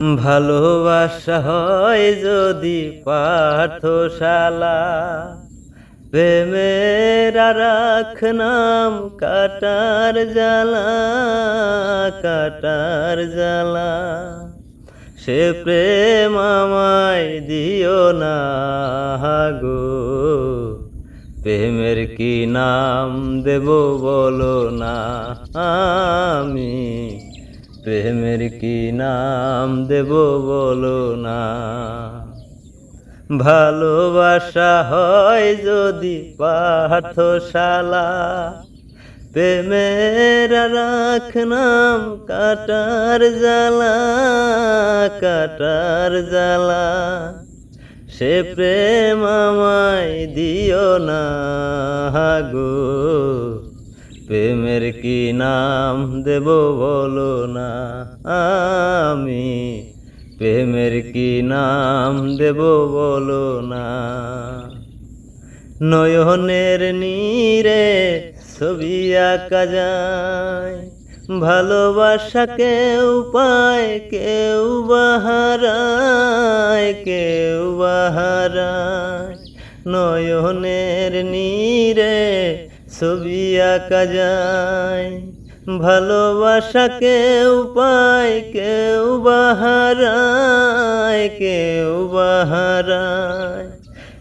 ভালোবাসা হয় যদি পাঠশালা। প্রেমের রাখ নাম কাটার জ্বালা কাটার জ্বালা। সে প্রেম আমায় দিও না গো প্রেমের কি নাম দেব বলো না, আমি প্রেমের কি নাম দেব বলো না। ভালোবাসা হয় যদি পাঠশালা, প্রেমের রাখ নাম কাটার জ্বালা কাটার জ্বালা। সে প্রেম আমায় দিও না গো। প্রেমের কি নাম দেব বলো না? আমি প্রেমের কি নাম দেব বলো না? নয়নের নীরে ছবি আঁকা যায়, ভালোবাসা কেউ পায়, কেউ বাহারায় কেউ বাহারায় নয়নের নীরে ছবি আঁকা যায় ভালোবাসা কেউ পায়, কেউ বাহারায় কেউ বাহারায়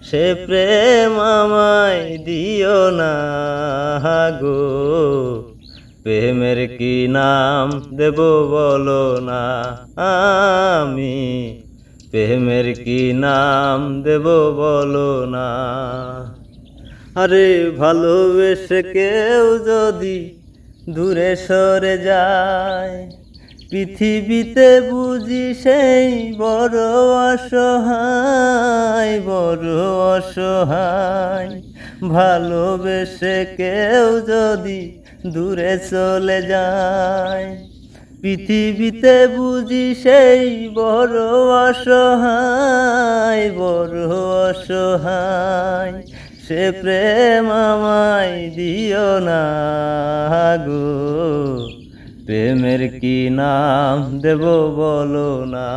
সে প্রেম আমায় দিও না গো, প্রেমের কি নাম দেব বলো না আমি, প্রেমের কি নাম দেব বলো না। আরে ভালোবেসে কেউ যদি দূরে সরে যায়, পৃথিবীতে বুঝি সেই বড় অসহায় বড় অসহায়। ভালোবেসে কেউ যদি দূরে চলে যায়, পৃথিবীতে বুঝি সেই বড় অসহায় বড় অসহায়। সে প্রেম আমায় দিও না গো। প্রেমের কি নাম দেব বলো না।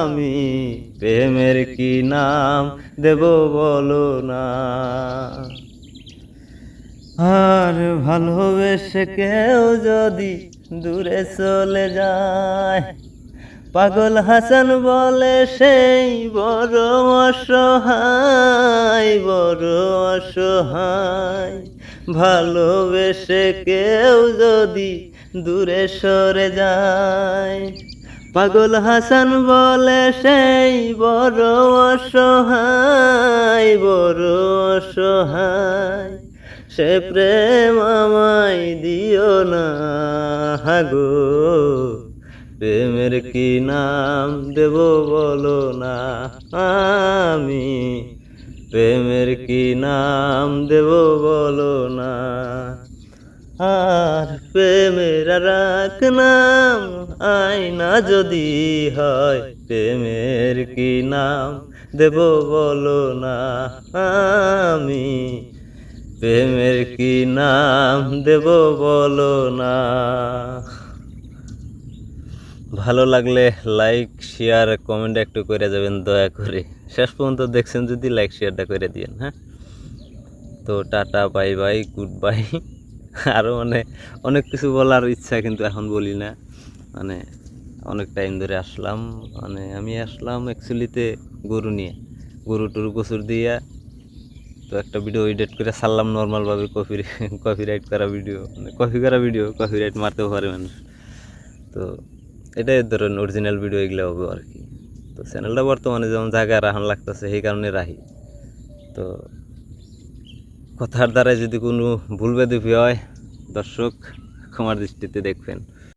আমি প্রেমের কি নাম দেব বলো না। আর ভালোবেসে কেউ যদি দূরে চলে যায় পাগল হাসান বলে সেই বড় অসহায় বড় অসহায়। ভালোবেসে কেউ যদি দূরে সরে যায়। পাগল হাসান বলে সেই বড় অসহায় বড় অসহায়। সে প্রেম আমায় দিও না গো প্রেমের কি নাম দেব বলো না? আমি প্রেমের কি নাম দেব বলো না? আর প্রেমের রাখ নাম আয়না যদি হয়, প্রেমের কি নাম দেব বলো না? আমি প্রেমের কি নাম দেব বলো না? ভালো লাগলে লাইক শেয়ার কমেন্ট একটু করে যাবেন, দয়া করে। শেষ পর্যন্ত দেখছেন যদি লাইক শেয়ারটা করে দিয়েন হ্যাঁ? তো tata bye bye good bye আরও মানে অনেক কিছু বলার ইচ্ছা কিন্তু এখন বলি না। মানে অনেক টাইম ধরে আসলাম। মানে আমি আসলাম অ্যাকচুয়ালিতে গরু নিয়ে। গরু টুরু গোসুর দিয়া। তো একটা ভিডিও এডিট করে সারলাম নর্মালভাবে কপি কপি রাইট করা ভিডিও মানে কপি করা ভিডিও কপি রাইট মারতেও পারে মানুষ। তো এটাই ধরুন অরিজিনাল ভিডিও এগুলো হবে আর কি। তো চ্যানেলটা বর্তমানে যেমন জায়গায় রাহান লাগতেছে, সেই কারণে রাহি তো কথার দ্বারা যদি কোনো ভুল বেদুপি হয়, দর্শক ক্ষমার দৃষ্টিতে দেখবেন।